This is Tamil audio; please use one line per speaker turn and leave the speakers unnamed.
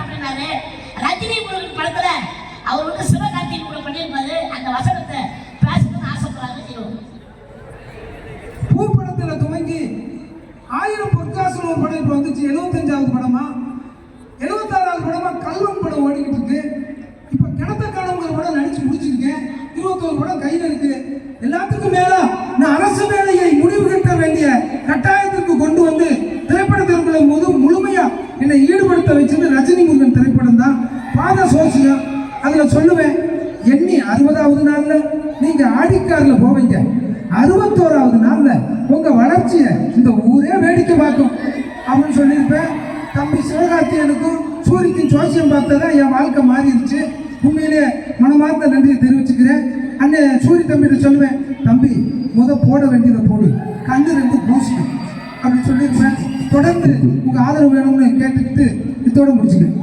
அப்படின்னாரு. ரஜினி முருகன் படத்துல அவர் வந்து சிவகார்த்திகை கூட பண்ணியிருப்பாரு. அந்த வசனத்தை பேசணும்னு
பூ படத்துல துவங்கி ஆயிரம் பொற்காசனம் படம் வந்துச்சு. எழுபத்தஞ்சாவது படமா? எழுபத்தாறாவது படமா கல்வன் படம் ஓடிக்கிட்டு இருக்கு. இப்போ கிணத்த காணவங்கிற படம் நடிச்சு முடிச்சிருக்கேன். இருபத்தோரு படம் கையில் இருக்கு. எல்லாத்துக்கும் மேல என்னை ஈடுபடுத்த வச்சது ரஜினி முருகன் திரைப்படம் தான். பாத சோசியம். அதில் சொல்லுவேன் எண்ணி அறுபதாவது நாளில் நீங்கள் ஆடிக்காரில் போவீங்க. அறுபத்தோராவது நாளில் உங்கள் வளர்ச்சியை இந்த ஊரே வேடிக்கை பார்க்கும். அப்படின்னு சொல்லியிருப்பேன். தம்பி சிவகார்த்தியனுக்கும் சூரிக்கும் பார்த்தா பார்த்ததான் என் வாழ்க்கை மாறிடுச்சு. உண்மையிலே மனமார்ந்த நன்றியை தெரிவிச்சுக்கிறேன். அண்ணன் சூரிய தம்பிகிட்ட சொல்லுவேன் தம்பி முத போட வேண்டியதை போடு. கண்ணு ரெண்டு பூசணும் அப்படின்னு சொல்லியிருப்பேன். தொடர்ந்து உங்க ஆதரவு வேணும்னு கேட்டுக்கிட்டு இதோட முடிச்சுக்கிறேன்.